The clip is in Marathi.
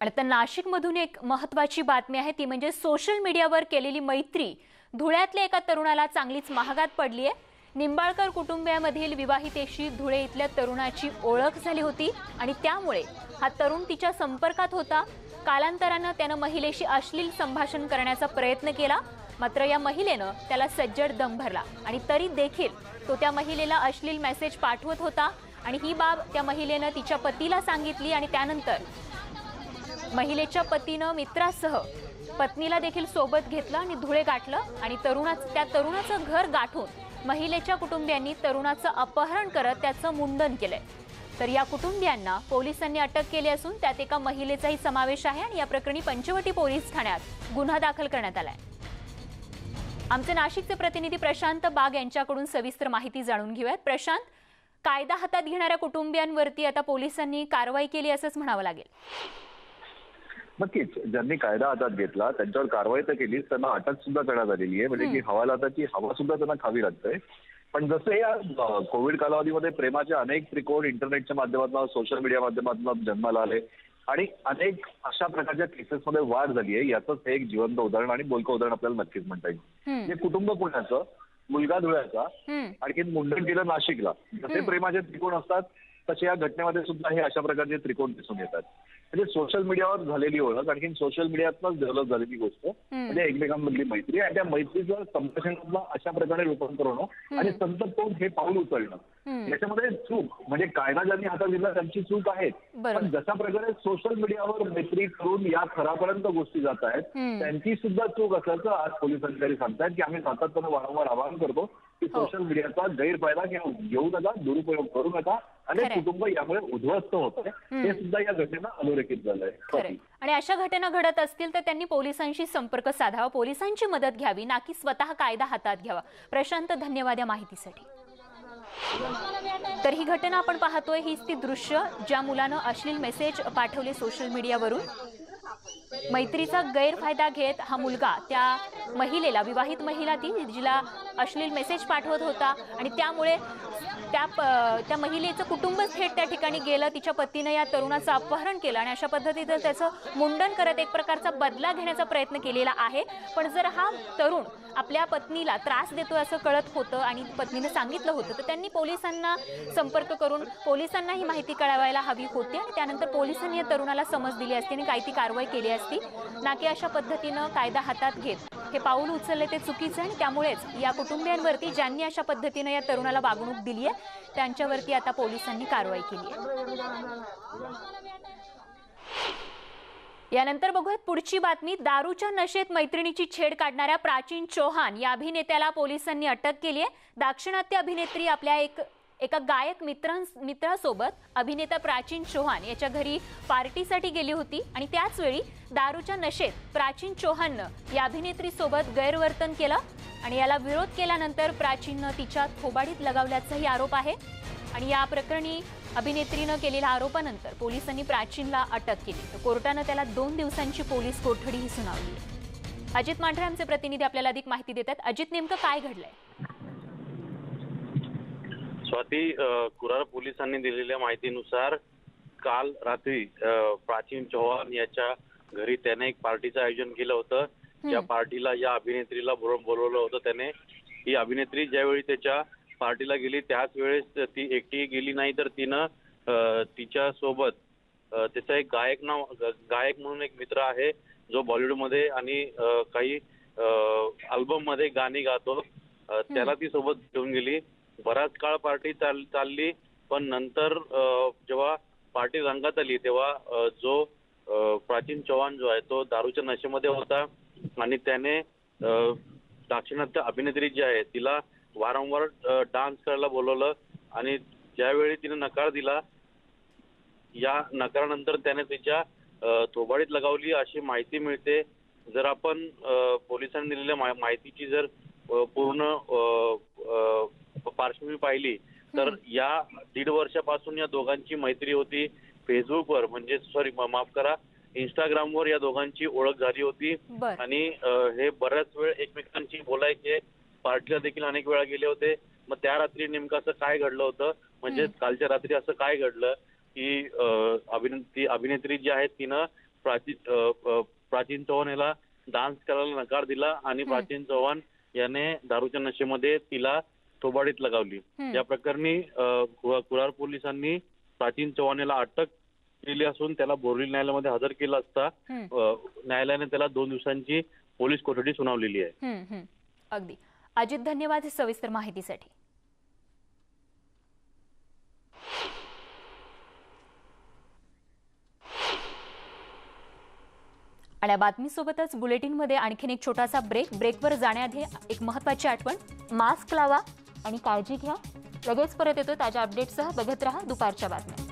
आणि आता नाशिकमधून एक महत्वाची बातमी आहे ती म्हणजे सोशल मीडियावर केलेली मैत्री. धुळ्यातल्या एका तरुणाला चांगलीच महागात पडली आहे. निंबाळकर कुटुंबियामधील विवाहितेशी धुळे इथल्या तरुणाची ओळख झाली होती आणि त्यामुळे हा तरुण तिच्या संपर्कात होता. कालांतरानं त्यानं महिलेशी अश्लील संभाषण करण्याचा प्रयत्न केला मात्र या महिलेनं त्याला सज्जड दम भरला आणि तरी देखील तो त्या महिलेला अश्लील मेसेज पाठवत होता आणि ही बाब त्या महिलेनं तिच्या पतीला सांगितली आणि त्यानंतर महिलेच्या पतीनं मित्रासह पत्नीला देखील सोबत घेतलं आणि धुळे गाठलं आणि तरुणाच त्या तरुणाचं घर गाठून महिलेच्या कुटुंबियांनी तरुणाचं अपहरण करत त्याचं मुंडन केलंय. तर या कुटुंबियांना पोलिसांनी अटक केली असून त्यात एका महिलेचाही समावेश आहे आणि या प्रकरणी पंचवटी पोलीस ठाण्यात गुन्हा दाखल करण्यात आलाय. आमचे नाशिकचे प्रतिनिधी प्रशांत बाग यांच्याकडून सविस्तर माहिती जाणून घेऊयात. प्रशांत कायदा हातात घेणाऱ्या कुटुंबियांवरती आता पोलिसांनी कारवाई केली असंच म्हणावं लागेल. नक्कीच ज्यांनी कायदा हातात घेतला त्यांच्यावर कारवाई तर केलीच त्यांना अटक सुद्धा करण्यात आलेली आहे. म्हणजे की हवालाताची हवा सुद्धा त्यांना खावी लागते. पण जसं या कोविड कालावधीमध्ये प्रेमाचे अनेक त्रिकोण इंटरनेटच्या माध्यमातून सोशल मीडिया माध्यमातून जन्माला आले. आणि अनेक अशा प्रकारच्या केसेसमध्ये वाढ झाली आहे. याचंच हे एक जिवंत उदाहरण आणि बोलकं उदाहरण आपल्याला नक्कीच म्हणता येईल. हे कुटुंब पुण्याचं मुलगा धुळ्याचा हम्म, आणखीन मुंडन केलं नाशिकला. जसे प्रेमाचे त्रिकोण असतात तसे या घटनेमध्ये सुद्धा हे अशा प्रकारचे त्रिकोण दिसून येतात म्हणजे सोशल मीडियावर झालेली ओळख आणखीन सोशल मीडियातनंच डेव्हलप झालेली गोष्ट म्हणजे एकमेकांमधली मैत्री आणि त्या मैत्रीचं संभाषणातलं अशा प्रकारे रूपांतर होणं आणि संतत हे पाऊल उचलणं. याच्यामध्ये चूक म्हणजे कायदा ज्यांनी हातात घेतला त्यांची चूक आहे. पण जशा प्रकारे सोशल मीडियावर मैत्री करून या थरापर्यंत गोष्टी जात आहेत. त्यांची सुद्धा चूक असल्याचं आज पोलीस अधिकारी सांगतायत की आम्ही सातत्यानं वारंवार आवाहन करतो की हो. सोशल मीडियाचा गैरफायदा घेऊ नका दुरुपयोग करू नका अनेक. कुटुंब यामुळे उद्ध्वस्त होत आहे हे सुद्धा या घटनेनं अधोरेखित झालंय. आणि अशा घटना घडत असतील तर त्यांनी पोलिसांशी संपर्क साधावा. पोलिसांची मदत घ्यावी. ना की स्वतः कायदा हातात घ्यावा. प्रशांत धन्यवाद या माहितीसाठी. तर ही घटना आपण पाहतोय. हीच ती दृश्य ज्या मुलानं अश्लील मेसेज पाठवले सोशल मीडियावरून. मैत्रीचा गैरफायदा घेत हा मुलगा त्या महिलेला विवाहित महिला ती जिला अश्लील मेसेज पाठवत होता आणि त्यामुळे त्या प- त्या महिलेचं कुटुंबच थेट त्या ठिकाणी गेलं तिच्या पतीनं या तरुणाचं अपहरण केलं आणि अशा पद्धतीचं त्याचं मुंडन करत एक प्रकारचा बदला घेण्याचा प्रयत्न केलेला आहे. पण जर हा तरुण आपल्या पत्नीला त्रास देतोय असं कळत होतं आणि पत्नीनं सांगितलं होतं तर त्यांनी पोलिसांना संपर्क करून पोलिसांना ही माहिती कळवायला हवी होती आणि त्यानंतर पोलिसांनी या तरुणाला समज दिली असती आणि काही ती कारवाई कारवाई केली असती. ना की अशा पद्धतीनं कायदा हातात घेत हे पाऊल उचलले ते चुकीचं आणि त्यामुळेच या कुटुंबियांवरती ज्यांनी अशा पद्धतीनं या तरुणाला वागणूक दिली आहे त्यांच्यावरती आता पोलिसांनी कारवाई केली आहे. यानंतर बघूयात पुढची बातमी. दारूच्या नशेत मैत्रिणीची छेड काढणाऱ्या प्राचीन चौहान या अभिनेत्याला पोलिसांनी अटक केली आहे. दाक्षिणात्य अभिनेत्री आपल्या एक एका गायक मित्रां मित्रासोबत अभिनेता प्राचीन चौहान याच्या घरी पार्टीसाठी गेली होती आणि त्याच वेळी दारूच्या नशेत प्राचीन चौहाननं या अभिनेत्रीसोबत गैरवर्तन केलं आणि याला विरोध केल्यानंतर प्राचीननं तिच्या थोबाडीत लगावल्याचाही आरोप आहे. आणि या प्रकरणी अभिनेत्रीनं केलेल्या आरोपानंतर पोलिसांनी प्राचीनला अटक केली. तर कोर्टानं त्याला दोन दिवसांची पोलीस कोठडीही सुनावली. अजित मांढरे आमचे प्रतिनिधी आपल्याला अधिक माहिती देतात. अजित नेमकं काय घडलंय? स्वाती कुरार पोलिसांनी दिलेल्या माहितीनुसार काल रात्री प्राचीन चव्हाण याच्या घरी त्याने एक पार्टीचं आयोजन केलं होतं. या पार्टीला या अभिनेत्रीला बोल- बोलवलं होतं त्याने. ही अभिनेत्री ज्यावेळी त्याच्या पार्टीला गेली त्याच वेळेस ती एकटी गेली नाही तर तिनं तिच्या सोबत त्याचा एक गायक नाव गायक म्हणून एक मित्र आहे जो बॉलिवूडमध्ये आणि काही अल्बममध्ये गाणी गातो. त्याला ती सोबत घेऊन गेली. बराच काळ पार्टी चाल चालली पण नंतर जेव्हा पार्टी रंगात आली तेव्हा जो प्राचीन चव्हाण जो आहे तो दारूच्या नशेमध्ये होता आणि त्याने दाक्षिणात्य अभिनेत्री जी आहे तिला वारंवार डान्स करायला बोलवलं आणि ज्यावेळी तिने नकार दिला या नकारानंतर त्याने तिच्या थोबाडीत लगावली अशी माहिती मिळते. जर आपण पोलिसांनी दिलेल्या माहितीची जर पूर्ण पार्श्वभूमी पाहिली तर या दीड वर्षापासून या दोघांची मैत्री होती. फेसबुकवर म्हणजे सॉरी माफ करा इंस्टाग्रामवर या दोघांची ओळख झाली होती. आणि हे बऱ्याच वेळ एकमेकांशी बोलायचे. पार्टीला देखील अनेक वेळा गेले होते. मग त्या रात्री नेमकं असं काय घडलं होतं? म्हणजे कालच्या रात्री असं काय घडलं? की अभिनेत्री अभिनेत्री जी आहे तिनं अ, प्राचीन चव्हाण याला डान्स करायला नकार दिला. आणि प्राचीन चव्हाण याने दारूच्या नशेमध्ये तिला थोबाडीत लगावली. या प्रकरणी कुरार पोलिसांनी प्राचीन चव्हाण याला अटक केली असून त्याला बोरली न्यायालयामध्ये हजर केलं असता न्यायालयाने त्याला दोन दिवसांची पोलीस कोठडी सुनावलेली आहे. अगदी. अजित धन्यवाद सविस्तर माहितीसाठी. आणि या बातमीसोबतच बुलेटिनमध्ये आणखीन एक छोटासा ब्रेक. ब्रेकवर जाण्याआधी एक महत्त्वाची आठवण. मास्क लावा. आणि काळजी घ्या. लगेच परत येतो ताज्या अपडेटसह बघत रहा दुपारच्या बातम्या.